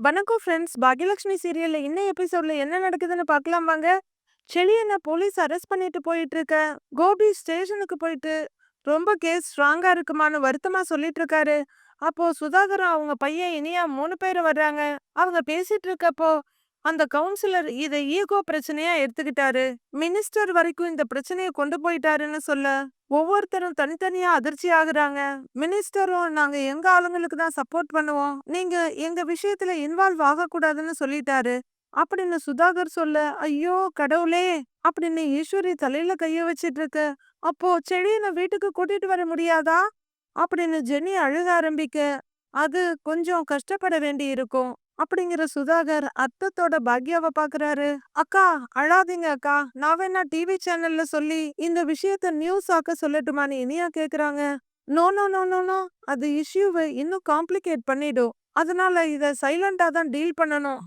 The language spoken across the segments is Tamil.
வணக்கம் ஃப்ரெண்ட்ஸ் பாகியலட்சுமி சீரியலில் இன்னும் எபிசோடில் என்ன நடக்குதுன்னு பார்க்கலாம் வாங்க. செளியனை போலீஸ் அரெஸ்ட் பண்ணிட்டு போயிட்டு இருக்க கோபி ஸ்டேஷனுக்கு போயிட்டு ரொம்ப கேஸ் ஸ்ட்ராங்காக இருக்குமான்னு வருத்தமாக சொல்லிட்டு இருக்காரு அப்போ சுதாகரும் அவங்க பையன் இனியா மூணு பேரும் வர்றாங்க. அவங்க பேசிட்டு இருக்கப்போ அந்த கவுன்சிலர் இதை ஈகோ பிரச்சனையா எடுத்துக்கிட்டாரு. மினிஸ்டர் வரைக்கும் இந்த பிரச்சனையை கொண்டு போயிட்டாருன்னு சொல்ல ஒவ்வொருத்தரும் தனித்தனியா அதிர்ச்சி ஆகுறாங்க. மினிஸ்டரும் நாங்க எங்க ஆளுங்களுக்கு தான் சப்போர்ட் பண்ணுவோம். நீங்க எங்க விஷயத்துல இன்வால்வ் ஆகக்கூடாதுன்னு சொல்லிட்டாரு. அப்படின்னு சுதாகர் சொல்ல ஐயோ கடவுளே! அப்படின்னு ஈஸ்வரி தலையில கைய வச்சிட்டு இருக்க அப்போ செடியனை வீட்டுக்கு கூட்டிட்டு வர முடியாதா? அப்படின்னு ஜெனி அழுக ஆரம்பிக்க அது கொஞ்சம் கஷ்டப்பட வேண்டி இருக்கும் அப்படிங்கிற சுதாகர் அத்தத்தோட பாக்யாவை பாக்குறாரு. அக்கா அழாதீங்க அக்கா. நான் வேணா டிவி சேனல்ல சொல்லி இந்த விஷயத்த நியூஸ் ஆக்க சொல்லட்டுமான்னு இனியா கேக்குறாங்க. No no no no no. அது இஷ்யூவை இன்னும் காம்ப்ளிகேட் பண்ணிடும். அதனால இத சைலண்டா தான் டீல் பண்ணணும்.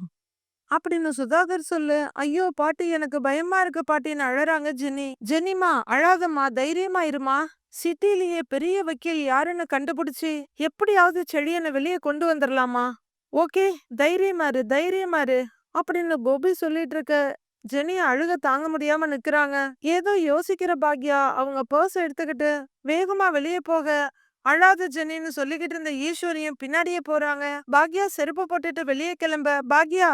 அப்படின்னு சுதாகர் சொல்லு. ஐயோ பாட்டி எனக்கு பயமா இருக்கு பாட்டின்னு அழறாங்க ஜெனி ஜெனிமா அழாதம்மா. தைரியமா இருமா. சிட்டிலேயே பெரிய வக்கீல் யாருன்னு கண்டுபிடிச்சு எப்படியாவது செழியனை வெளியே கொண்டு வந்துடலாமா ஓகே தைரியமாரு தைரியமாரு அப்படின்னு கோபி சொல்லிட்டு இருக்க ஜெனி அழுக தாங்க முடியாம நிக்கிறாங்க. ஏதோ யோசிக்கிற பாக்யா. அவங்க பர்ஸ் எடுத்துக்கிட்டு வேகமா வெளியே போக. அழாத ஜெனின்னு சொல்லிக்கிட்டு இருந்த ஈஸ்வரியும் பின்னாடியே போறாங்க. பாக்யா செருப்பு போட்டுட்டு வெளியே கிளம்ப. பாக்யா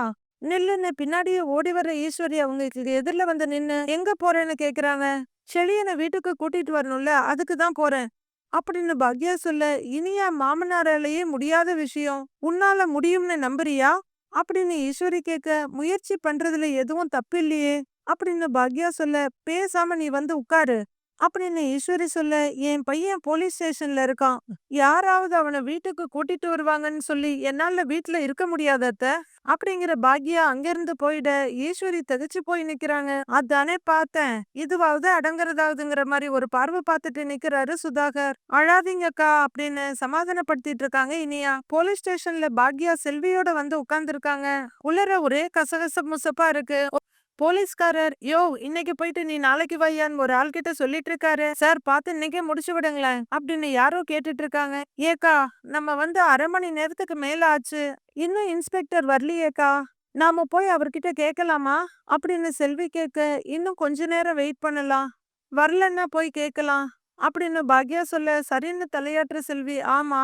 நில்லுன்னு பின்னாடியே ஓடி வர்ற ஈஸ்வரி அவங்களுக்கு எதிரில் வந்து நின்னு எங்க போறேன்னு கேக்குறாங்க. செழியனை வீட்டுக்கு கூட்டிட்டு வரணும்ல அதுக்கு தான் போறேன். அப்படின்னு பாக்யா சொல்ல இனியா மாமனாராலேயே முடியாத விஷயம் உன்னால முடியும்னு நம்புறியா? அப்படின்னு ஈஸ்வரி கேட்க முயற்சி பண்றதுல எதுவும் தப்பு இல்லையே அப்படின்னு பாக்யா சொல்ல பேசாம நீ வந்து உட்காரு. அப்படின்னு ஈஸ்வரி சொல்ல என் பையன் போலீஸ் ஸ்டேஷன்ல இருக்கான். யாராவது அவனை வீட்டுக்கு கூட்டிட்டு வருவாங்கன்னு சொல்லி என்னால வீட்டுல இருக்க முடியாத அத்தை. அப்படிங்கிற பாக்யா அங்கிருந்து போயிட ஈஸ்வரி தகச்சு போய் நிக்கிறாங்க. அதானே பார்த்தேன். இதுவாவது அடங்குறதாவதுங்கிற மாதிரி ஒரு பார்வை பார்த்துட்டு நிக்கிறாரு சுதாகர். அழாதீங்கக்கா அப்படின்னு சமாதானப்படுத்திட்டு இருக்காங்க இனியா. போலீஸ் ஸ்டேஷன்ல பாக்யா செல்வியோட வந்து உட்கார்ந்துருக்காங்க. உள்ளர ஒரே கசகச முசப்பா இருக்கு. போலீஸ்காரர் யோ இன்னைக்கு போயிட்டு நீ நாளைக்கு வையான்னு ஒரு ஆள் கிட்ட சொல்லிட்டு இருக்காரு சார் பார்த்து இன்னைக்கே முடிச்சு விடுங்களேன் அப்படின்னு யாரோ கேட்டுட்டு இருக்காங்க ஏக்கா நம்ம வந்து அரை மணி நேரத்துக்கு மேல ஆச்சு. இன்னும் இன்ஸ்பெக்டர் வரலையேக்கா. நாம போய் அவர்கிட்ட கேட்கலாமா அப்படின்னு செல்வி கேட்க இன்னும் கொஞ்ச நேரம் வெயிட் பண்ணலாம். வரலன்னா போய் கேட்கலாம் அப்படின்னு பாக்யா சொல்ல சரின்னு தலையாட்டுற செல்வி ஆமா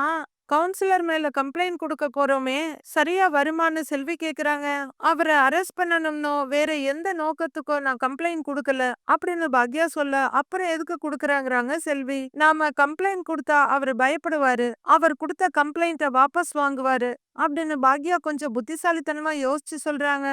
கவுன்சிலர் மேல கம்ப்ளைண்ட் கொடுக்க போறோமே சரியா வருமான்னு செல்வி கேக்குறாங்க. அவரை அரெஸ்ட் பண்ணணும்னோ வேற எந்த நோக்கத்துக்கோ நான் கம்ப்ளைண்ட் கொடுக்கல அப்படின்னு பாக்யா சொல்ல அப்புறம் எதுக்கு கொடுக்கறாங்கறாங்க செல்வி? நாம கம்ப்ளைண்ட் கொடுத்தா அவர் பயப்படுவாரு. அவர் கொடுத்த கம்ப்ளைண்ட்டை வாபஸ் வாங்குவாரு அப்படின்னு பாக்யா கொஞ்சம் புத்திசாலித்தனமா யோசிச்சு சொல்றாங்க.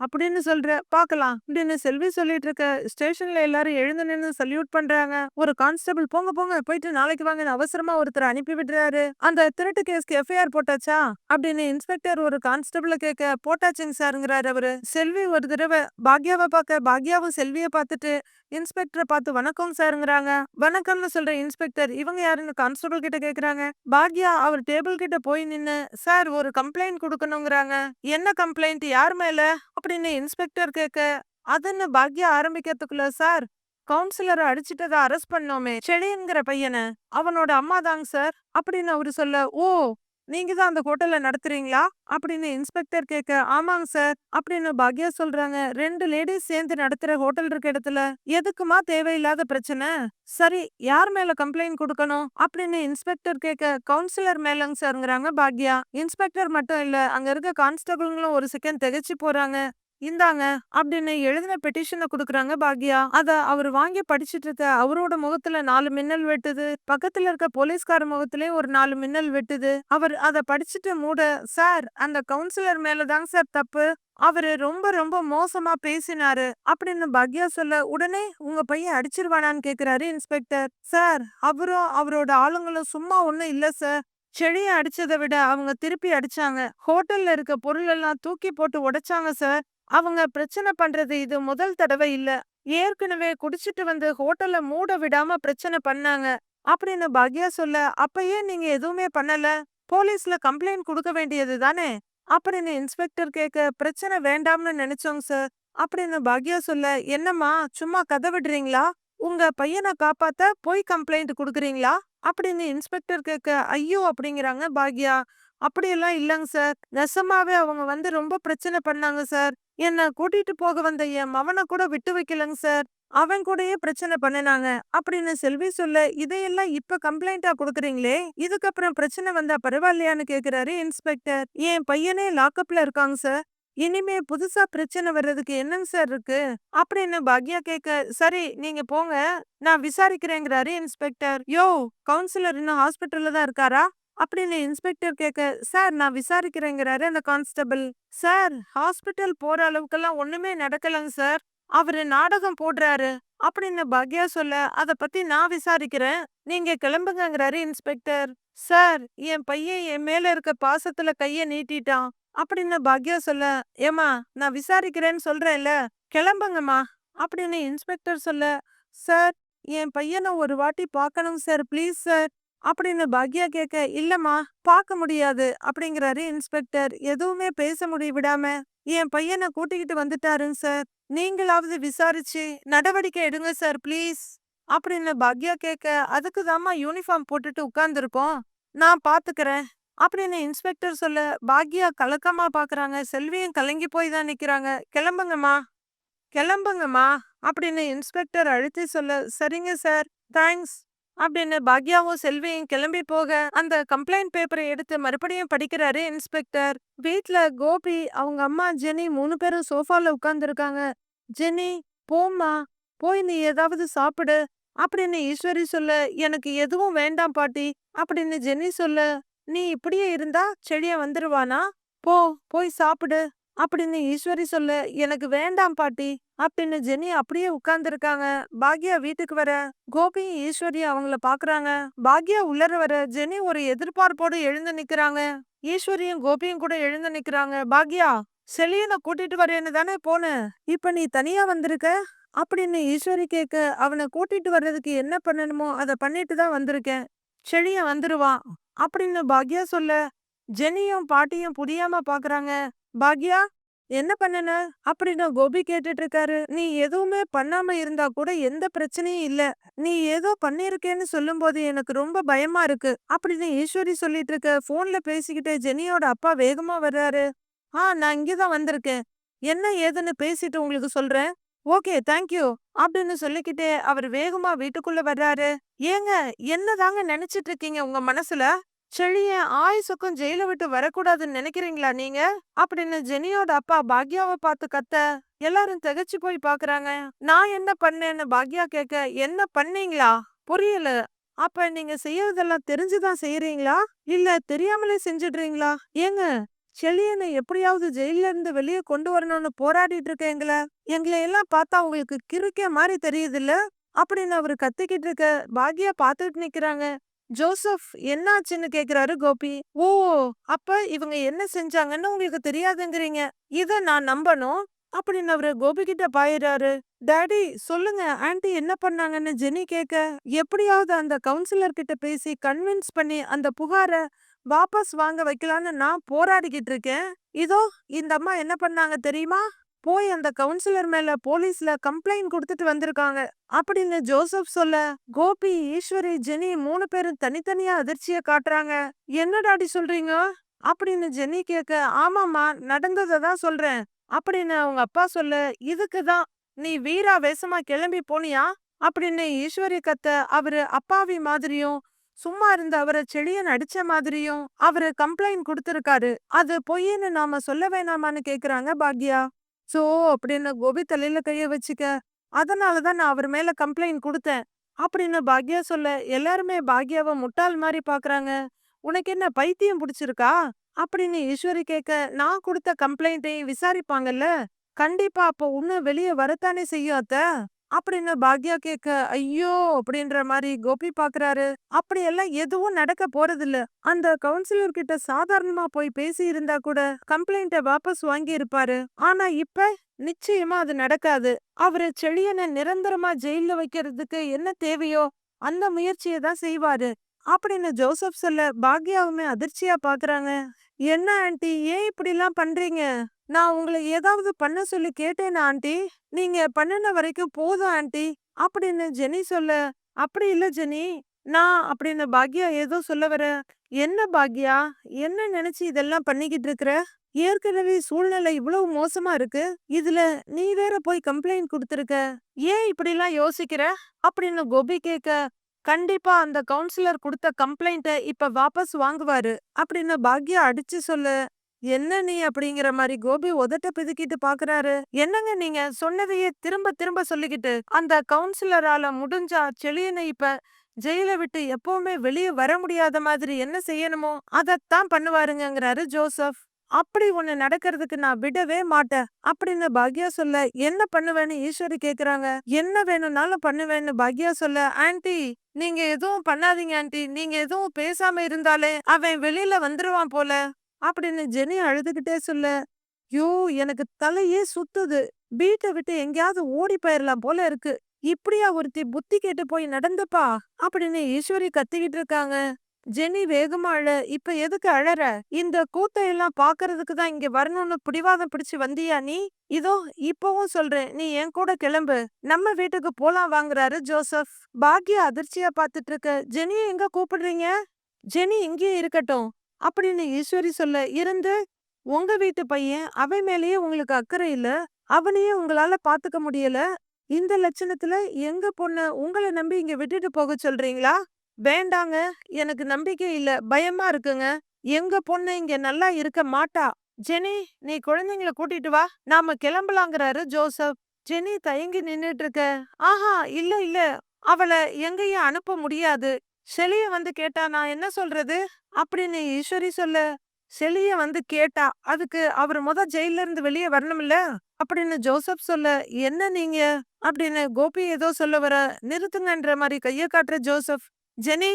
அப்படின்னு சொல்ற பாக்கலாம் அப்படின்னு செல்வி சொல்லிட்டு இருக்க ஸ்டேஷன்ல எல்லாரும் எழுந்து நின்று சல்யூட் பண்றாங்க. ஒரு கான்ஸ்டபிள் போங்க போங்க போயிட்டு நாளைக்கு வாங்கன்னு அவசரமா ஒருத்தர் அனுப்பி விடுறாரு. அந்த திருட்டு கேஸ்க்கு எஃப்ஐஆர் போட்டாச்சா? அப்படின்னு இன்ஸ்பெக்டர் ஒரு கான்ஸ்டபிள கேட்க போட்டாச்சுங்க சாருங்கிறாரு அவரு. செல்வி ஒரு தடவை பாக்யாவை பார்க்க பாக்யாவும் செல்வியை பார்த்துட்டு இன்ஸ்பெக்டரை பார்த்து வணக்கம் சாருங்கிறாங்க. வணக்கம்னு சொல்ற இன்ஸ்பெக்டர் இவங்க யாருன்னு கான்ஸ்டபிள் கிட்ட கேக்குறாங்க. பாக்யா அவர் டேபிள் கிட்ட போய் நின்னு சார் ஒரு கம்ப்ளைண்ட் கொடுக்கணுங்கிறாங்க. என்ன கம்ப்ளைண்ட்? யார் மேல? அப்படின்னு இன்ஸ்பெக்டர் கேட்க அதுன்னு பாக்யா ஆரம்பிக்கிறதுக்குள்ள சார் கவுன்சிலரை அடிச்சிட்டதை அரெஸ்ட் பண்ணோமே செடிங்கிற பையனை அவனோட அம்மா தாங்க சார். அப்படின்னு அவரு சொல்ல ஓ நீங்க தான் அந்த ஹோட்டல்ல நடத்துறீங்களா? அப்படின்னு இன்ஸ்பெக்டர் கேட்க ஆமாங்க சார். அப்படின்னு பாக்யா சொல்றாங்க ரெண்டு லேடிஸ் சேர்ந்து நடத்துற ஹோட்டல் இருக்க இடத்துல எதுக்குமா தேவையில்லாத பிரச்சனை? சரி யார் மேல கம்ப்ளைண்ட் கொடுக்கணும்? அப்படின்னு இன்ஸ்பெக்டர் கேட்க கவுன்சிலர் மேலங்க சார்ங்கிறாங்க பாக்யா. இன்ஸ்பெக்டர் மட்டும் இல்ல அங்க இருக்க கான்ஸ்டபிள்களும் ஒரு செகண்ட் திகைச்சு போறாங்க. இந்தாங்க அப்படின்னு எழுதின பெட்டிஷனை கொடுக்குறாங்க பாக்யா. அத அவர் வாங்கி படிச்சுட்டு இருக்க அவரோட முகத்துல நாலு மின்னல் வெட்டுது. பக்கத்துல இருக்க போலீஸ்கார முகத்திலயும் ஒரு நாலு மின்னல் வெட்டுது. அவர் அதை படிச்சுட்டு மூட சார் அந்த கவுன்சிலர் மேலதாங்க சார் தப்பு. அவரு ரொம்ப ரொம்ப மோசமா பேசினாரு அப்படின்னு பாக்யா சொல்ல உடனே உங்க பையன் அடிச்சிருவானான்னு கேக்குறாரு இன்ஸ்பெக்டர் சார் அவரும் அவரோட ஆளுங்களும் சும்மா ஒண்ணும் இல்ல சார். செடியை அடிச்சதை விட அவங்க திருப்பி அடிச்சாங்க. ஹோட்டல்ல இருக்க பொருள் எல்லாம் தூக்கி போட்டு உடைச்சாங்க சார். அவங்க பிரச்சனை பண்றது இது முதல் தடவை இல்ல. ஏற்கனவே குடிச்சிட்டு வந்து ஹோட்டல்ல மூட விடாம பிரச்சனை பண்ணாங்க. அப்படின்னு பாக்யா சொல்ல அப்பயே நீங்க எதுவுமே பண்ணல? போலீஸ்ல கம்ப்ளைண்ட் கொடுக்க வேண்டியது தானே? அப்படின்னு இன்ஸ்பெக்டர் கேட்க பிரச்சனை வேண்டாம்னு நினைச்சோங்க சார். அப்படின்னு பாக்யா சொல்ல என்னம்மா சும்மா கதை விடுறீங்களா? உங்க பையனை காப்பாத்த போய் கம்ப்ளைண்ட் குடுக்குறீங்களா? அப்படின்னு இன்ஸ்பெக்டர் கேட்க ஐயோ அப்படிங்கிறாங்க பாக்யா. அப்படியெல்லாம் இல்லைங்க சார். நெசமாவே அவங்க வந்து ரொம்ப பிரச்சனை பண்ணாங்க சார். என்ன கூட்டிட்டு போக வந்த என் மவனை கூட விட்டு வைக்கலங்க சார். அவன் கூடயே பிரச்சனை பண்ணினாங்க. அப்படின்னு செல்வி சொல்ல இதையெல்லாம் இப்ப கம்ப்ளைண்டா கொடுக்குறீங்களே? இதுக்கப்புறம் பிரச்சனை வந்தா பரவாயில்லையான்னு கேக்குறாரு இன்ஸ்பெக்டர் என் பையனே லாக்அப்ல இருக்காங்க சார். இனிமே புதுசா பிரச்சனை வர்றதுக்கு என்னங்க சார் இருக்கு? அப்படின்னு பாக்யா கேட்க சரி நீங்க போங்க. நான் விசாரிக்கிறேங்கிறாரு இன்ஸ்பெக்டர் யோ கவுன்சிலர் இன்னும் ஹாஸ்பிட்டல்ல தான் இருக்காரா? அப்படின்னு இன்ஸ்பெக்டர் கேட்க சார் நான் விசாரிக்கிறேங்கிறாரு அந்த கான்ஸ்டபிள். சார் ஹாஸ்பிட்டல் போற அளவுக்கெல்லாம் ஒண்ணுமே நடக்கலங்க சார். அவரு நாடகம் போடுறாரு. அப்படின்னு பாக்யா சொல்ல அத பத்தி நான் விசாரிக்கிறேன். நீங்க கிளம்புங்கிறாரு இன்ஸ்பெக்டர். சார் என் பையன் என் மேல இருக்க பாசத்துல கைய நீட்டிட்டான். அப்படின்னு பாக்யா சொல்ல ஏமா நான் விசாரிக்கிறேன்னு சொல்றேன்ல. கிளம்புங்கம்மா. அப்படின்னு இன்ஸ்பெக்டர் சொல்ல சார் என் பையனை ஒரு வாட்டி பார்க்கணும் சார். Please sir. அப்படின்னு பாக்யா கேட்க இல்லம்மா பார்க்க முடியாது அப்படிங்கிறாரு இன்ஸ்பெக்டர். எதுவுமே பேச முடிய விடாம என் பையனை கூட்டிக்கிட்டு வந்துட்டாருங்க சார். நீங்களாவது விசாரிச்சு நடவடிக்கை எடுங்க சார் ப்ளீஸ் அப்படின்னு பாக்யா கேட்க அதுக்கு தாம்மா யூனிஃபார்ம் போட்டுட்டு உட்கார்ந்துருக்கோம். நான் பாத்துக்கிறேன் அப்படின்னு இன்ஸ்பெக்டர் சொல்ல பாக்யா கலக்கமா பாக்குறாங்க செல்வியும் கலங்கி போய் தான் நிக்கிறாங்க. கிளம்புங்கம்மா. கிளம்புங்கம்மா அப்படின்னு இன்ஸ்பெக்டர் அழுத்தி சொல்ல சரிங்க சார். தேங்க்ஸ். அப்படின்னு பாக்யாவும் செல்வியும் கிளம்பி போக அந்த கம்ப்ளைண்ட் பேப்பரை எடுத்து மறுபடியும் படிக்கிறாரு இன்ஸ்பெக்டர் வீட்ல கோபி அவங்க அம்மா ஜெனி மூணு பேரும் சோஃபால உட்கார்ந்துருக்காங்க. ஜெனி போம்மா போய் நீ ஏதாவது சாப்பிடு அப்படின்னு ஈஸ்வரி சொல்ல எனக்கு எதுவும் வேண்டாம் பாட்டி அப்படின்னு ஜெனி சொல்ல நீ இப்படியே இருந்தா செடிய வந்துருவானா? போ போய் சாப்பிடு அப்படின்னு ஈஸ்வரி சொல்ல எனக்கு வேண்டாம் பாட்டி அப்படின்னு ஜெனி அப்படியே உட்கார்ந்துருக்காங்க. பாக்யா வீட்டுக்கு வர கோபி ஈஸ்வரி அவங்கள பாக்குறாங்க. பாக்யா உள்ளர வர ஜெனி ஒரு எதிர்பார்ப்போடு எழுந்து நிக்கிறாங்க. ஈஸ்வரியும் கோபியும் கூட எழுந்து நிக்கிறாங்க. பாக்யா செலியனை கூட்டிட்டு வரேன்னு தானே போன? இப்ப நீ தனியா வந்திருக்க? அப்படின்னு ஈஸ்வரி கேட்க அவனை கூட்டிட்டு வர்றதுக்கு என்ன பண்ணணுமோ அதை பண்ணிட்டு தான் வந்திருக்கேன். செழிய வந்துருவான். அப்படின்னு பாக்யா சொல்ல ஜெனியும் பாட்டியும் புரியாம பாக்குறாங்க. பாக்யா என்ன பண்ணுன? அப்படின்னு கோபி கேட்டுட்டு இருக்காரு நீ எதுவுமே பண்ணாம இருந்தா கூட எந்த பிரச்சனையும் இல்ல. நீ ஏதோ பண்ணிருக்கேன்னு சொல்லும் போது எனக்கு ரொம்ப பயமா இருக்கு. அப்படின்னு ஈஸ்வரி சொல்லிட்டு இருக்க போன்ல பேசிக்கிட்டு ஜெனியோட அப்பா வேகமா வர்றாரு. ஆ நான் இங்கதான் வந்திருக்கேன். என்ன ஏதுன்னு பேசிட்டு உங்களுக்கு சொல்றேன். ஓகே தேங்க்யூ அப்படின்னு சொல்லிக்கிட்டே அவர் வேகமா வீட்டுக்குள்ள வர்றாரு. ஏங்க என்னதாங்க நினைச்சிட்டு இருக்கீங்க உங்க மனசுல? செழிய ஆயுசுக்கும் ஜெயில விட்டு வரக்கூடாதுன்னு நினைக்கிறீங்களா நீங்க? அப்படின்னு ஜெனியோட அப்பா பாக்யாவை பார்த்து கத்த எல்லாரும் திகச்சு போய் பாக்குறாங்க. நான் என்ன பண்ணேன்னு பாக்யா கேட்க என்ன பண்ணீங்களா? புரியல. அப்ப நீங்க செய்யறதெல்லாம் தெரிஞ்சுதான் செய்யறீங்களா இல்ல தெரியாமலே செஞ்சிடுறீங்களா? ஏங்க செழியனை எப்படியாவது ஜெயில இருந்து வெளியே கொண்டு வரணும்னு போராடிட்டு இருக்கேங்கள எங்களை? எல்லாம் பார்த்தா உங்களுக்கு கிறுக்கே மாதிரி தெரியுது இல்ல அப்படின்னு அவரு கத்திக்கிட்டு இருக்க பாக்யா பாத்துட்டு நிக்கிறாங்க. ஜோசப் என்னாச்சுன்னு கேக்குறாரு கோபி. ஓ அப்ப இவங்க என்ன செஞ்சாங்கன்னு உங்களுக்கு தெரியாதுங்கிறீங்க. இத நான் நம்பணும். அப்படின்னு அவரு கோபி கிட்ட பாயிறாரு. டாடி சொல்லுங்க. ஆண்டி என்ன பண்ணாங்கன்னு ஜெனி கேட்க எப்படியாவது அந்த கவுன்சிலர் கிட்ட பேசி கன்வின்ஸ் பண்ணி அந்த புகார வாபஸ் வாங்க வைக்கலான்னு நான் போராடிக்கிட்டு இருக்கேன். இதோ இந்த அம்மா என்ன பண்ணாங்க தெரியுமா? போய் அந்த கவுன்சிலர் மேல போலீஸ்ல கம்ப்ளைண்ட் கொடுத்துட்டு வந்திருக்காங்க. அப்படின்னு ஜோசப் சொல்ல கோபி ஈஸ்வரி ஜெனி மூணு பேரும் தனித்தனியா அதிர்ச்சிய காட்டுறாங்க. என்னடாடி சொல்றீங்க? அப்படின்னு ஜெனி கேட்க ஆமாமா நடந்ததை தான் சொல்றேன். அப்படின்னு அவங்க அப்பா சொல்ல இதுக்குதான் நீ வீரா வேஷமா கிளம்பி போனியா? அப்படின்னு ஈஸ்வரி கத்த அவரு அப்பாவி மாதிரியும் சும்மா இருந்த அவரை செடியன் அடிச்ச மாதிரியும் அவரு கம்ப்ளைண்ட் கொடுத்திருக்காரு. அது பொய்ன்னு நாம சொல்ல வேணாமான்னு கேக்குறாங்க பாக்யா. சோ அப்படின்னு கோபி தலையில கைய வச்சுக்க அதனாலதான் நான் அவர் மேல கம்ப்ளைண்ட் கொடுத்தேன். அப்படின்னு பாக்யா சொல்ல எல்லாருமே பாக்யாவை முட்டாள் மாதிரி பாக்குறாங்க. உனக்கு என்ன பைத்தியம் பிடிச்சிருக்கா? அப்படின்னு ஈஸ்வரி கேட்க நான் கொடுத்த கம்ப்ளைண்ட்டையும் விசாரிப்பாங்கல்ல. கண்டிப்பா அப்ப உன்ன வெளியே வரத்தானே செய்யும் அத்தை? அப்படின்னு பாக்யா கேட்க ஐயோ! அப்படின்ற மாதிரி கோபி பாக்குறாரு. அப்படியெல்லாம் எதுவும் நடக்க போறதில்ல. அந்த கவுன்சிலர் கிட்ட சாதாரணமா போய் பேசி இருந்தா கூட கம்ப்ளைண்ட வாபஸ் வாங்கி இருப்பாரு ஆனா இப்ப நிச்சயமா அது நடக்காது. அவரு செழியனை நிரந்தரமா ஜெயில வைக்கிறதுக்கு என்ன தேவையோ அந்த முயற்சியை தான் செய்வாரு. அப்படின்னு ஜோசப் சொல்ல பாக்யாவுமே அதிர்ச்சியா பாக்குறாங்க. என்ன ஆண்டி? ஏன் இப்படிலாம் பண்றீங்க? நான் உங்களை ஏதாவது பண்ண சொல்லி கேட்டேனா ஆண்டி. நீங்க பண்ணுன வரைக்கும் போதும் ஆண்டி. அப்படின்னு ஜெனி சொல்ல அப்படி இல்ல ஜெனி. நான் அப்படின்னு பாக்யா ஏதோ சொல்ல வர என்ன பாக்யா? என்ன நினைச்சு இதெல்லாம் பண்ணிக்கிட்டு இருக்கிற? ஏற்கனவே சூழ்நிலை இவ்வளவு மோசமா இருக்கு. இதுல நீ வேற போய் கம்ப்ளைண்ட் கொடுத்துருக்க. ஏன் இப்படிலாம் யோசிக்கிற? அப்படின்னு கோபி கேக்க கண்டிப்பா அந்த கவுன்சிலர் கொடுத்த கம்ப்ளைண்ட இப்ப வாபஸ் வாங்குவாரு. அப்படின்னு பாக்யா அடிச்சு சொல்லு என்ன நீ? அப்படிங்கிற மாதிரி கோபி உதட்ட பிதுக்கிட்டு பாக்குறாரு. என்னங்க நீங்க? சொன்னதையே திரும்ப திரும்ப சொல்லிக்கிட்டு அந்த கவுன்சிலரால முடிஞ்சா செளியனை இப்ப ஜெயில விட்டு எப்பவுமே வெளியே வர முடியாத மாதிரி என்ன செய்யணுமோ அதத்தான் பண்ணுவாருங்கிறாரு ஜோசப். அப்படி ஒண்ணு நடக்கிறதுக்கு நான் விடவே மாட்டேன். அப்படின்னு பாக்யா சொல்ல என்ன பண்ணுவேன்னு ஈஸ்வரி கேக்குறாங்க. என்ன வேணும்னாலும் பண்ணுவேன்னு பாக்யா சொல்ல ஆன்டி நீங்க எதுவும் பண்ணாதீங்க ஆன்டி நீங்க எதுவும் பேசாம இருந்தாலே அவன் வெளியில வந்துருவான் போல. அப்படின்னு ஜெனி அழுதுகிட்டே சொல்ல யோ எனக்கு தலையே சுத்துது. வீட்டை விட்டு எங்கேயாவது ஓடி போயிடலாம் போல இருக்கு. இப்படியா ஒருத்தி புத்தி கேட்டு போய் நடந்துப்பா? அப்படின்னு ஈஸ்வரி கத்திக்கிட்டு இருக்காங்க. ஜெனி வேகமா அழ இப்ப எதுக்கு அழற? இந்த கூத்தையெல்லாம் பாக்குறதுக்கு தான் இங்க வரணும்னு பிடிவாதம் பிடிச்சு வந்தியா நீ? இதோ இப்பவும் சொல்றேன். நீ என் கூட கிளம்பு. நம்ம வீட்டுக்கு போலாம் வாங்குறாரு ஜோசப். பாக்யா அதிர்ச்சியா பாத்துட்டு இருக்க. ஜெனிய எங்க கூப்பிடுறீங்க? ஜெனி இங்கேயே இருக்கட்டும். அப்படின்னு ஈஸ்வரி சொல்ல இருந்து உங்க வீட்டு பையன் அவன் மேலேயே உங்களுக்கு அக்கறை இல்ல அவனையே உங்களால பாத்துக்க முடியல இந்த லட்சணத்துல எங்க பொண்ண உங்களை நம்பி இங்க விட்டுட்டு போக சொல்றீங்களா? வேண்டாங்க எனக்கு நம்பிக்கை இல்ல பயமா இருக்குங்க எங்க பொண்ணு இங்க நல்லா இருக்க மாட்டா. ஜெனி நீ குழந்தைங்கள கூட்டிட்டு வா நாம கிளம்பலாங்கிறாரு ஜோசப். ஜெனி தயங்கி நின்னுட்டு இருக்க ஆஹா இல்ல இல்ல அவளை எங்கேயும் அனுப்ப முடியாது செலிய வந்து கேட்டா நான் என்ன சொல்றது? அப்படின்னு ஈஸ்வரி சொல்ல செலிய வந்து கேட்டா அதுக்கு அவர் முத ஜெயில இருந்து வெளியே வரணும்ல? அப்படின்னு ஜோசப் சொல்ல என்ன நீங்க? அப்படின்னு கோபி ஏதோ சொல்ல வர நிறுத்துங்கன்ற மாதிரி கைய காட்டுற ஜோசப் ஜெனி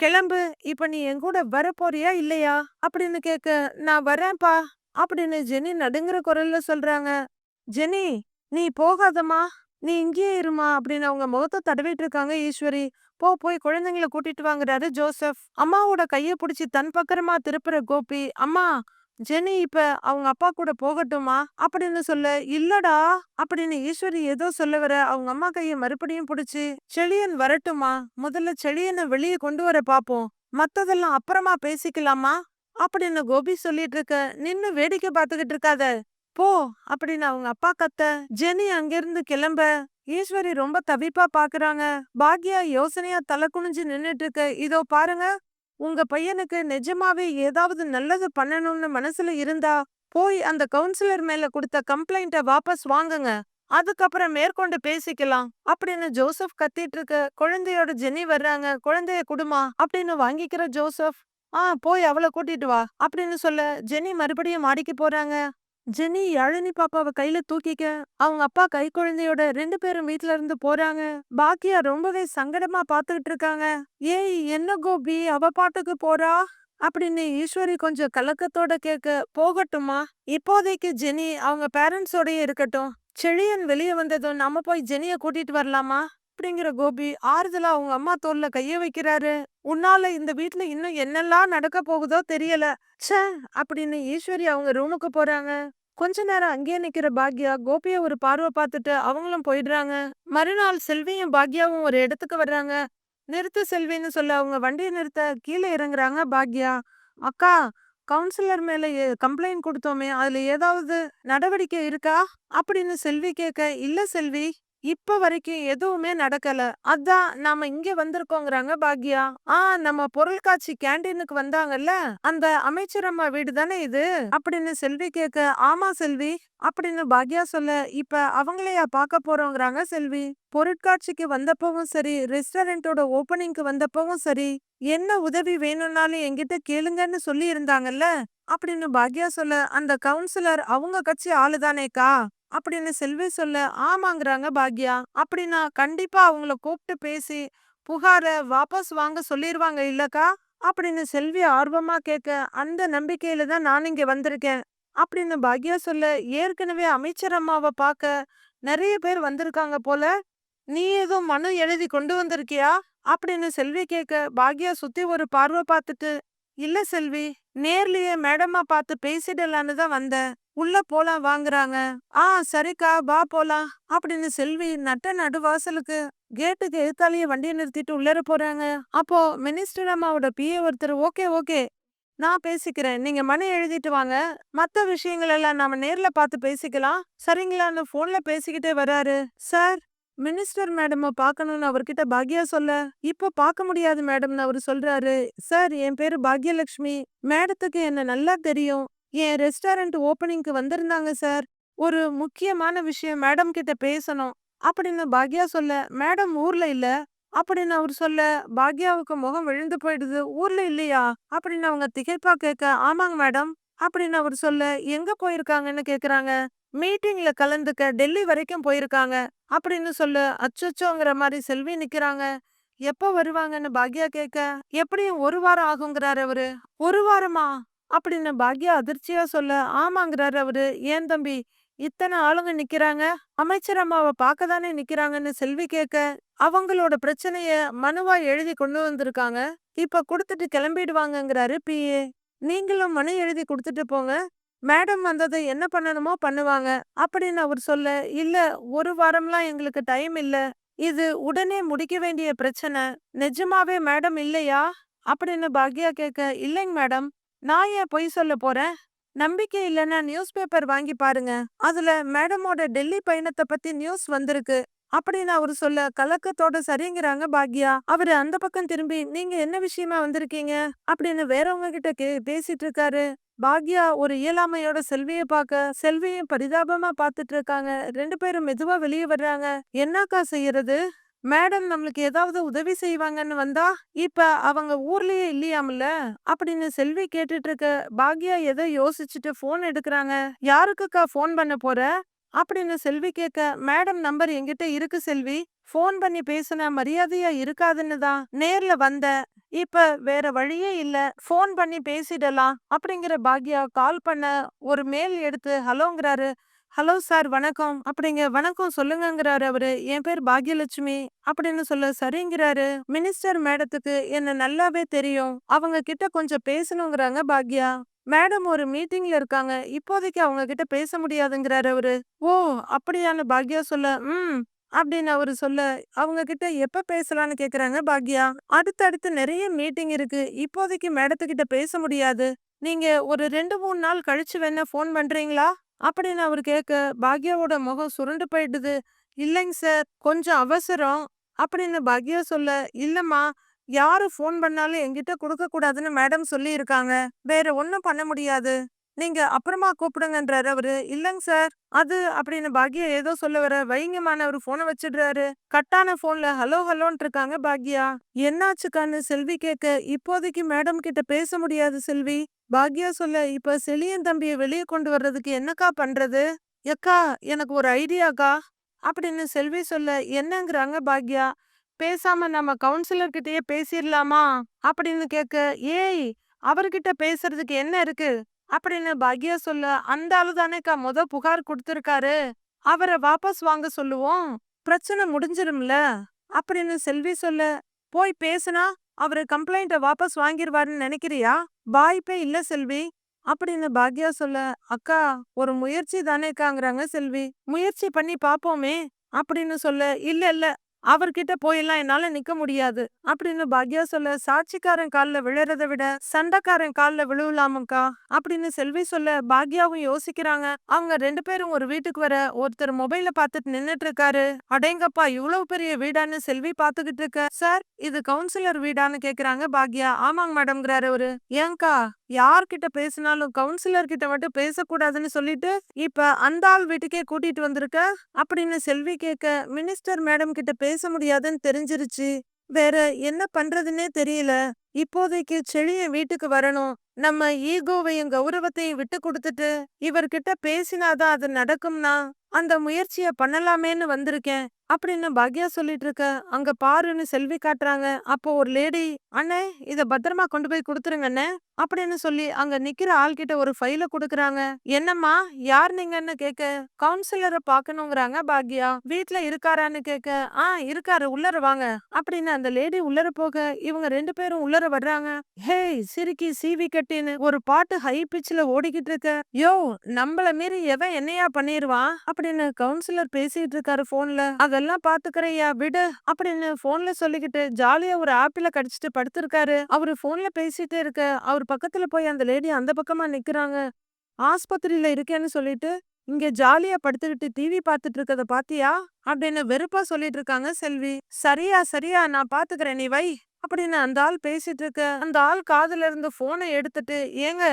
கிளம்பு இப்ப நீ என் கூட வர போறியா இல்லையா? அப்படின்னு கேட்க நான் வரேன்ப்பா அப்படின்னு ஜெனி நடுங்குற குரல்ல சொல்றாங்க ஜெனி நீ போகாதம்மா. நீ இங்கேயே இருமா அப்படின்னு அவங்க முகத்தை தடவிட்டு இருக்காங்க ஈஸ்வரி. போ போய் குழந்தைங்கள கூட்டிட்டு வாங்குறாரு ஜோசப். அம்மாவோட கைய பிடிச்சி தன் பக்கரமா திருப்புற கோபி அம்மா ஜெனி இப்ப அவங்க அப்பா கூட போகட்டுமா? அப்படின்னு சொல்ல. இல்லடா அப்படின்னு ஈஸ்வரி ஏதோ சொல்ல வர அவங்க அம்மா கைய மறுபடியும் பிடிச்சி செழியன் வரட்டுமா? முதல்ல செழியனை வெளியே கொண்டு வர பாப்போம். மத்ததெல்லாம் அப்புறமா பேசிக்கலாமா? அப்படின்னு கோபி சொல்லிட்டு இருக்க. நின்னு வேடிக்கை பார்த்துக்கிட்டு இருக்காத. போ அப்படின்னு அவங்க அப்பா கத்த ஜெனி அங்கிருந்து கிளம்ப. ஈஸ்வரி ரொம்ப தவிப்பா பாக்குறாங்க. பாக்யா யோசனையா தலை குனிஞ்சு நின்னுட்டு இருக்க இதோ பாருங்க. உங்க பையனுக்கு நிஜமாவே ஏதாவது நல்லது பண்ணணும்னு மனசுல இருந்தா போய் அந்த கவுன்சிலர் மேல கொடுத்த கம்ப்ளைண்ட்ட வாபஸ் வாங்குங்க. அதுக்கப்புறம் மேற்கொண்டு பேசிக்கலாம். அப்படின்னு ஜோசப் கத்திட்டு இருக்க குழந்தையோட ஜெனி வர்றாங்க. குழந்தைய குடுமா? அப்படின்னு வாங்கிக்கிற ஜோசப் ஆ போய் அவளை கூட்டிட்டு வா. அப்படின்னு சொல்ல ஜெனி மறுபடியும் மாடிக்கு போறாங்க. ஜெனி யாழினி பாப்பாவை கையில தூக்கிக்க அவங்க அப்பா கை குழந்தையோட ரெண்டு பேரும் வீட்ல இருந்து போறாங்க. பாக்கியா ரொம்பவே சங்கடமா பாத்துக்கிட்டு இருக்காங்க. ஏய் என்ன கோபி? அவ பாட்டுக்கு போறா? அப்படின்னு ஈஸ்வரி கொஞ்சம் கலக்கத்தோட கேட்க போகட்டுமா இப்போதைக்கு ஜெனி அவங்க பேரண்ட்ஸோடயே இருக்கட்டும். செழியன் வெளியே வந்ததும் நம்ம போய் ஜெனிய கூட்டிட்டு வரலாமா? அப்படிங்கிற கோபி ஆறுதலா அவங்க அம்மா தோல்ல கைய வைக்கிறாரு. உன்னால இந்த வீட்டுல இன்னும் என்னெல்லாம் நடக்க போகுதோ தெரியல. ச்சே! அப்படின்னு ஈஸ்வரி அவங்க ரூமுக்கு போறாங்க. கொஞ்ச நேரம் அங்கேயே நிக்கிற பாக்யா கோபிய ஒரு பார்வை பார்த்துட்டு அவங்களும் போயிடுறாங்க. மறுநாள் செல்வியும் பாக்யாவும் ஒரு இடத்துக்கு வர்றாங்க. நிறுத்து செல்வின்னு சொல்ல அவங்க வண்டியை நிறுத்த கீழே இறங்குறாங்க பாக்யா. அக்கா கவுன்சிலர் மேல கம்ப்ளைண்ட் கொடுத்தோமே அதுல ஏதாவது நடவடிக்கை இருக்கா? அப்படின்னு செல்வி கேட்க இல்ல செல்வி. இப்ப வரைக்கும் எதுவுமே நடக்கல. அதான் நாம இங்க வந்திருக்கோங்கிறாங்க பாக்யா. ஆ நம்ம பொருட்காட்சி கேண்டீனுக்கு வந்தாங்கல்ல. அந்த அமைச்சரம்மா வீடு தானே இது? அப்படின்னு செல்வி கேட்க ஆமா செல்வி அப்படின்னு பாக்யா சொல்ல இப்ப அவங்களையா பார்க்க போறோங்கிறாங்க செல்வி. பொருட்காட்சிக்கு வந்தப்பவும் சரி ரெஸ்டாரண்டோட ஓபனிங்க்கு வந்தப்பவும் சரி என்ன உதவி வேணும்னாலும் என்கிட்ட கேளுங்கன்னு சொல்லி இருந்தாங்கல்ல அப்படின்னு பாக்யா சொல்ல அந்த கவுன்சிலர் அவங்க கட்சி ஆளுதானேக்கா? அப்படின்னு செல்வி சொல்ல ஆமாங்கிறாங்க பாக்யா. அப்படின்னா கண்டிப்பா அவங்கள கூப்பிட்டு பேசி புகார வாபஸ் வாங்க சொல்லிடுவாங்க இல்லக்கா? அப்படின்னு செல்வி ஆர்வமா கேட்க அந்த நம்பிக்கையில தான் நான் இங்க வந்திருக்கேன். அப்படின்னு பாக்யா சொல்ல ஏற்கனவே அமைச்சர் அம்மாவை பார்க்க நிறைய பேர் வந்திருக்காங்க போல. நீ ஏதோ மனு எழுதி கொண்டு வந்திருக்கியா? அப்படின்னு செல்வி கேட்க பாக்யா சுத்தி ஒரு பார்வை பார்த்துட்டு இல்ல செல்வி நேர்லயே மேடமா பார்த்து பேசிடலான்னு தான் வந்தேன். உள்ள போலாம் வாங்குறாங்க. ஆ சரிக்கா வா போலாம் அப்படின்னு செல்வி நட்ட நடுவாசலுக்கு கேட்டுக்கு எழுத்தாலேயே வண்டியை நிறுத்திட்டு உள்ளர போறாங்க. அப்போ மினிஸ்டர் அம்மாவோட பிஏ ஒருத்தர் ஓகே ஓகே நான் பேசிக்கிறேன். நீங்க மணி எழுதிட்டு வாங்க. மத்த விஷயங்கள் எல்லாம் நாம நேர்ல பார்த்து பேசிக்கலாம். சரிங்களான்னு போன்ல பேசிக்கிட்டே வராரு. சார் மினிஸ்டர் மேடம பார்க்கணும்னு அவர்கிட்ட பாக்யா சொல்ல? இப்ப பார்க்க முடியாது மேடம்னு அவர் சொல்றாரு. சார் என் பேரு பாக்யலட்சுமி மேடத்துக்கு என்ன நல்லா தெரியும். என் ரெஸ்டாரண்ட் ஓப்பனிங்க்கு வந்திருந்தாங்க சார். ஒரு முக்கியமான விஷயம் மேடம் கிட்ட பேசணும். அப்படின்னு பாக்யா சொல்ல மேடம் ஊர்ல இல்ல. அப்படின்னு அவர் சொல்ல பாக்யாவுக்கு முகம் விழுந்து போயிடுது. ஊர்ல இல்லையா? அப்படின்னு அவங்க திகைப்பா கேட்க ஆமாங்க மேடம். அப்படின்னு அவர் சொல்ல எங்க போயிருக்காங்கன்னு கேக்குறாங்க. மீட்டிங்ல கலந்துக்க டெல்லி வரைக்கும் போயிருக்காங்க அப்படின்னு சொல்லு. அச்சோங்கிற மாதிரி செல்வி நிக்கிறாங்க. எப்ப வருவாங்கன்னு பாக்யா கேட்க எப்படியும் ஒரு வாரம் ஆகுங்கிறாரு அவரு. ஒரு வாரமா? அப்படின்னு பாக்யா அதிர்ச்சியா சொல்ல. ஆமாங்கிறாரு அவரு. ஏன் தம்பி? இத்தனை ஆளுங்க நிக்கிறாங்க. அமைச்சர் அம்மாவை பார்க்க தானே நிக்கிறாங்கன்னு செல்வி கேட்க அவங்களோட பிரச்சனைய மனுவா எழுதி கொண்டு வந்திருக்காங்க. இப்ப கொடுத்துட்டு கிளம்பிடுவாங்கங்கிறாரு பிஏ நீங்களும் மனு எழுதி கொடுத்துட்டு போங்க. மேடம் வந்தது என்ன பண்ணணுமோ பண்ணுவாங்க. அப்படின்னு அவர் சொல்ல இல்ல ஒரு வாரம்லாம் எங்களுக்கு டைம் இல்ல. இது உடனே முடிக்க வேண்டிய பிரச்சனை. நிஜமாவே மேடம் இல்லையா? அப்படின்னு பாக்யா கேட்க இல்லைங்க மேடம். நான் ஏன் பொய் சொல்ல போறேன்? நம்பிக்கை இல்லைன்னா நியூஸ் பேப்பர் வாங்கி பாருங்க. அதுல மேடமோட டெல்லி பயணத்தை பத்தி நியூஸ் வந்திருக்கு. அப்படின்னு அவரு சொல்ல கலக்கத்தோட சரிங்கிறாங்க பாக்யா அவரு அந்த பக்கம் திரும்பி நீங்க என்ன விஷயமா வந்திருக்கீங்க? அப்படின்னு வேறவங்க கிட்ட கே பேசிட்டு இருக்காரு பாக்யா ஒரு இயலாமையோட செல்வியை பார்க்க செல்வியும் பரிதாபமா பார்த்துட்டு இருக்காங்க ரெண்டு பேரும் மெதுவா வெளியே வர்றாங்க. என்னக்கா செய்யறது மேடம் நம்மளுக்கு ஏதாவது உதவி செய்வாங்கன்னு வந்தா இப்ப அவங்க ஊர்லயே இல்லையாமல்ல அப்படின்னு செல்வி கேட்டுட்டு இருக்க பாக்யா எதை யோசிச்சுட்டு போன் எடுக்கிறாங்க. யாருக்குக்கா போன் பண்ண போற? அப்படின்னு செல்வி கேட்க மேடம் நம்பர் என்கிட்ட இருக்கு செல்வி. ஃபோன் பண்ணி பேசுன மரியாதையா இருக்காதுன்னு தான் நேர்ல வந்த. இப்ப வேற வழியே இல்ல. ஃபோன் பண்ணி பேசிடலாம். அப்படிங்கிற பாக்யா கால் பண்ண ஒரு மேல் எடுத்து ஹலோங்கிறாரு. ஹலோ சார் வணக்கம். அப்படிங்க வணக்கம் சொல்லுங்கங்கிறாரு அவரு. என் பேர் பாக்யலட்சுமி. அப்படின்னு சொல்ல சரிங்கிறாரு. மினிஸ்டர் மேடத்துக்கு என்ன நல்லாவே தெரியும். அவங்க கிட்ட கொஞ்சம் பேசணுங்கிறாங்க பாக்யா. மேடம் ஒரு மீட்டிங்ல இருக்காங்க. இப்போதைக்கு அவங்க கிட்ட பேச முடியாதுங்கிறாரு அவரு. ஓ அப்படியான பாக்யா சொல்ல ம் அப்படின்னு அவரு சொல்ல அவங்க கிட்ட எப்ப பேசலாம்னு கேக்குறாங்க பாக்யா? அடுத்தடுத்து நிறைய மீட்டிங் இருக்கு. இப்போதைக்கு மேடத்துக்கிட்ட பேச முடியாது. நீங்க ஒரு ரெண்டு மூணு நாள் கழிச்சு வேணா ஃபோன் பண்றீங்களா? அப்படின்னு அவர் கேட்க பாக்யாவோட முகம் சுருண்டு போயிடுது. இல்லைங்க சார் கொஞ்சம் அவசரம் அப்படின்னு பாக்யா சொல்ல இல்லம்மா யாரு ஃபோன் பண்ணாலும் என்கிட்ட கொடுக்க கூடாதுன்னு மேடம் சொல்லி இருக்காங்க வேற ஒன்னும் பண்ண முடியாது. நீங்க அப்புறமா கூப்பிடுங்கன்றாரு அவரு. இல்லைங்க சார். அது அப்படின்னு பாக்யா ஏதோ சொல்ல வர வைங்கமான அவரு போனை வச்சிடுறாரு. கட்டான போன்ல ஹலோ ஹலோன்ட்டு இருக்காங்க பாக்யா. என்னாச்சுக்கான்னு செல்வி கேட்க இப்போதைக்கு மேடம் கிட்ட பேச முடியாது செல்வி. பாக்யா சொல்ல இப்ப செலியன் தம்பிய வெளியே கொண்டு வர்றதுக்கு என்னக்கா பண்றது? எக்கா எனக்கு ஒரு ஐடியாக்கா? அப்படின்னு செல்வி சொல்ல என்னங்கிறாங்க பாக்யா. பேசாம நம்ம கவுன்சிலர் கிட்டயே பேசிடலாமா அப்படின்னு கேட்க ஏய் அவர்கிட்ட பேசுறதுக்கு என்ன இருக்கு? அப்படின்னு பாக்யா சொல்ல அந்த ஆளு தானேக்கா முத புகார் கொடுத்துருக்காரு. அவரை வாபஸ் வாங்க சொல்லுவோம். பிரச்சனை முடிஞ்சிரும்ல? அப்படின்னு செல்வி சொல்ல போய் பேசுனா அவரு கம்ப்ளைண்ட வாபஸ் வாங்கிருவாருன்னு நினைக்கிறியா? வாய்ப்பே இல்ல செல்வி. அப்படின்னு பாக்யா சொல்ல அக்கா ஒரு முயற்சி தானேக்காங்கிறாங்க செல்வி. முயற்சி பண்ணி பாப்போமே. அப்படின்னு சொல்ல இல்ல இல்ல. அவர்கிட்ட போயெல்லாம் என்னால நிக்க முடியாது. அப்படின்னு பாக்யா சொல்ல சாட்சிக்காரன் கால்ல விழுறத விட சண்டைக்காரன் கால்ல விழுவலாமக்கா அப்படின்னு செல்வி சொல்ல பாக்யாவும் யோசிக்கிறாங்க. அவங்க ரெண்டு பேரும் ஒரு வீட்டுக்கு வர ஒருத்தர் மொபைல பாத்துட்டு நின்னுட்டு இருக்காரு அடேங்கப்பா இவ்வளவு பெரிய வீடான்னு செல்வி பாத்துக்கிட்டு இருக்க. சார் இது கவுன்சிலர் வீடான்னு கேக்குறாங்க பாக்யா. ஆமாங்க மேடம்ங்கிறாரு அவரு. ஏங்கா? யார்கிட்ட பேசினாலும் கவுன்சிலர் கிட்ட மட்டும் பேசக்கூடாதுன்னு சொல்லிட்டு இப்ப அந்த ஆள் வீட்டுக்கே கூட்டிட்டு வந்திருக்க? அப்படின்னு செல்வி கேட்க மினிஸ்டர் மேடம் கிட்ட பேச முடியாதுன்னு தெரிஞ்சிருச்சு. வேற என்ன பண்றதுன்னே தெரியல. இப்போதைக்கு செழிய வீட்டுக்கு வரணும். நம்ம ஈகோவையும் கௌரவத்தையும் விட்டு கொடுத்துட்டு இவர்கிட்ட பேசினாதான் அது நடக்கும்னா அந்த முயற்சிய பண்ணலாமேன்னு வந்திருக்கேன். அப்படின்னு பாக்யா சொல்லிட்டு இருக்க? அங்க பாருன்னு செல்வி காட்டுறாங்க. அப்போ ஒரு லேடி அண்ணே இத பத்திரமா கொண்டு போய் கொடுத்துருங்க அண்ணே. அப்படின்னு சொல்லி அங்க நிக்கிற ஆள்கிட்ட ஒரு ஃபைல கொடுக்குறாங்க. என்னம்மா யார் நீங்கன்னு கேக்க? கவுன்சிலரை பாக்கணுங்கிறாங்க பாக்யா. வீட்டுல இருக்காரான்னு கேக்க? ஆ இருக்காரு உள்ளர வாங்க. அப்படின்னு அந்த லேடி உள்ளர போக இவங்க ரெண்டு பேரும் உள்ளர வர்றாங்க. ஹேய் சிரிக்கி சீவி கட்டின்னு ஒரு பாட்டு ஹை பிச்ல ஓடிக்கிட்டு இருக்க. யோ நம்மள மீறி எவன் என்னையா பண்ணிருவான்? அப்படின்னு கவுன்சிலர் பேசிட்டு இருக்காரு போன்ல அத அதெல்லாம் பாத்துக்கிறையா விடு அப்படின்னு போன்ல சொல்லிக்கிட்டு ஜாலியா ஒரு ஆப்பிள கடிச்சிட்டு படுத்திருக்காரு. அவரு போன்ல பேசிட்டே இருக்க அவர் பக்கத்துல போய் அந்த லேடி அந்த பக்கமா நிக்கிறாங்க. ஆஸ்பத்திரியில இருக்கேன்னு சொல்லிட்டு இங்க ஜாலியா படுத்துக்கிட்டு டிவி பாத்துட்டு இருக்கத பாத்தியா? அப்படின்னு வெறுப்பா சொல்லிட்டு இருக்காங்க செல்வி. சரியா சரியா நான் பாத்துக்கிறேன் நீ வை அப்படின்னு அந்த ஆள் பேசிட்டு இருக்க அந்த ஆள் காதுல இருந்து போனை எடுத்துட்டு ஏங்க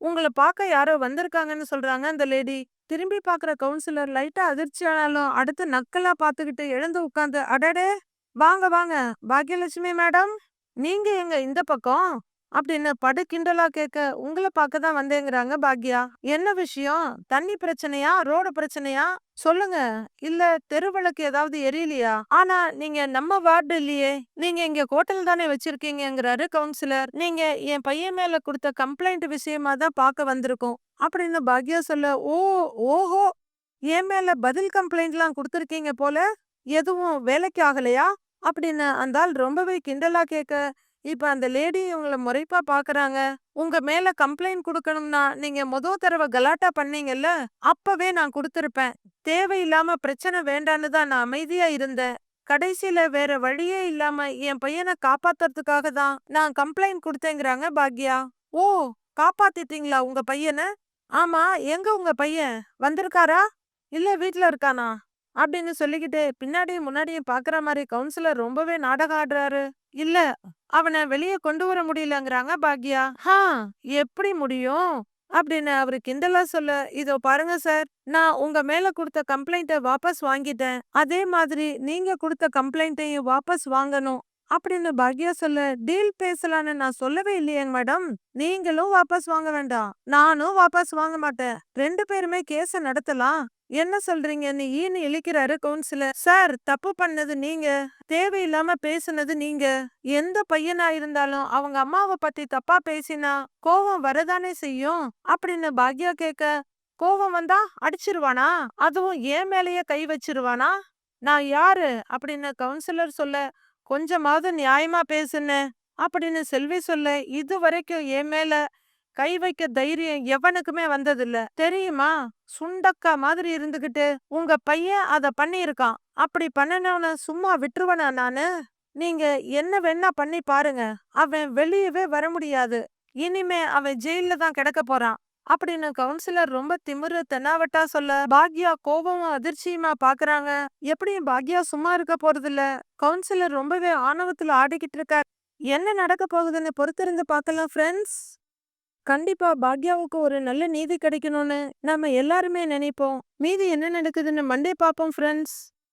உங்களை பார்க்க யாரோ வந்திருக்காங்கன்னு சொல்றாங்க அந்த லேடி திரும்பி பார்க்குற கவுன்சிலர் லைட்டா அதிர்ச்சி ஆனாலும் அடுத்து நக்கலாக பார்த்துக்கிட்டு எழுந்து உட்கார்ந்து அடடே! வாங்க வாங்க. பாக்யலட்சுமி மேடம் நீங்க எங்க? இந்த பக்கம். அப்படின்னு படு கிண்டலா கேட்க உங்களை பார்க்க தான் வந்தேங்கிறாங்க பாக்யா? என்ன விஷயம்? தண்ணி பிரச்சனையா? ரோடு பிரச்சனையா? சொல்லுங்க. இல்ல தெருவிளக்கு ஏதாவது எரியலையா? ஆனா நீங்க நம்ம வார்டு இல்லையே. நீங்க இங்க ஹோட்டல் தானே வச்சிருக்கீங்கிறாரு கவுன்சிலர். நீங்க என் பையன் மேல கொடுத்த கம்ப்ளைண்ட் விஷயமா தான் பார்க்க வந்திருக்கோம் அப்படின்னு பாக்யா சொல்ல ஓ ஓஹோ! என் மேல பதில் கம்ப்ளைண்ட்லாம் கொடுத்துருக்கீங்க போல? எதுவும் வேலைக்கு ஆகலையா? அப்படின்னு அந்த ஆள் ரொம்பவே கிண்டலா கேட்க இப்ப அந்த லேடி இவங்கள முறைப்பா பாக்குறாங்க. உங்க மேல கம்ப்ளைண்ட் குடுக்கணும்னா நீங்க முத தடவை கலாட்டா பண்ணீங்கல்ல அப்பவே நான் கொடுத்திருப்பேன். தேவையில்லாம பிரச்சனை வேண்டான்னு தான் நான் அமைதியா இருந்தேன். கடைசியில வேற வழியே இல்லாம என் பையனை காப்பாத்துறதுக்காக தான் நான் கம்ப்ளைண்ட் கொடுத்தேங்கிறாங்க பாக்யா. ஓ காப்பாத்திட்டீங்களா உங்க பையனை? ஆமா எங்க உங்க பையன்? வந்திருக்காரா? இல்ல வீட்டுல இருக்கானா? அப்படின்னு சொல்லிக்கிட்டு பின்னாடியும் முன்னாடியும் பாக்குற மாதிரி கவுன்சிலர் ரொம்பவே நாடகம் ஆடுறாரு. இல்ல அவனை வெளியே கொண்டு வர முடியலங்கிறாங்க பாக்யா. ஹா. எப்படி முடியும்? அப்படின்னு அவரு கிண்டலா சொல்ல இதோ பாருங்க சார் நான் உங்க மேல கொடுத்த கம்ப்ளைண்ட்டை வாபஸ் வாங்கிட்டேன். அதே மாதிரி நீங்க கொடுத்த கம்ப்ளைண்ட்டையும் வாபஸ் வாங்கணும். அப்படின்னு பாக்யா சொல்ல டீல் பேசலான்னு நான் சொல்லவே இல்லையேங்க மேடம். நீங்களும் வாபஸ் வாங்க வேண்டாம். நானும் வாபஸ் வாங்க மாட்டேன். ரெண்டு பேருமே கேஸ நடத்தலாம். என்ன சொல்றீங்க? நீ ஈன்னு இழிக்கிறாரு கவுன்சிலர். சார் தப்பு பண்ணது நீங்க. தேவையில்லாம பேசுனது நீங்க. எந்த பையனா இருந்தாலும் அவங்க அம்மாவை பத்தி தப்பா பேசினா கோவம் வரதானே செய்யும்? அப்படின்னு பாக்யா கேட்க கோவம் வந்தா அடிச்சிருவானா? அதுவும் ஏன் மேலேயே கை வச்சிருவானா? நான் யாரு? அப்படின்னு கவுன்சிலர் சொல்ல கொஞ்சமாவது நியாயமா பேசுன அப்படின்னு செல்வி சொல்ல இது வரைக்கும் என் மேல கை வைக்க தைரியம் எவனுக்குமே வந்ததில்ல. தெரியுமா? சுண்டக்கா மாதிரி இருந்துகிட்டு உங்க பையன் அத பண்ணியிருக்கான். அப்படி பண்ணனவன சும்மா விட்டுருவனா நானு? நீங்க என்ன வேணா பண்ணி பாருங்க. அவன் வெளியவே வர முடியாது. இனிமே அவன் ஜெயில தான் கிடக்க போறான். அப்படின்னு கவுன்சிலர் ரொம்ப திமிரு தென்னாவட்டா சொல்ல பாக்யா கோபமும் அதிர்ச்சியுமா பாக்குறாங்க. எப்படியும் பாக்யா சும்மா இருக்க போறது இல்ல கவுன்சிலர் ரொம்பவே ஆணவத்துல ஆடிக்கிட்டு இருக்கார். என்ன நடக்க போகுதுன்னு பொறுத்திருந்து பார்க்கலாம் ஃப்ரெண்ட்ஸ் கண்டிப்பா. பாக்யாவுக்கு ஒரு நல்ல நீதி கிடைக்கணும்னு நாம எல்லாருமே நினைப்போம். மீதி என்ன நடக்குதுன்னு மண்டே பாப்போம் ஃப்ரெண்ட்ஸ்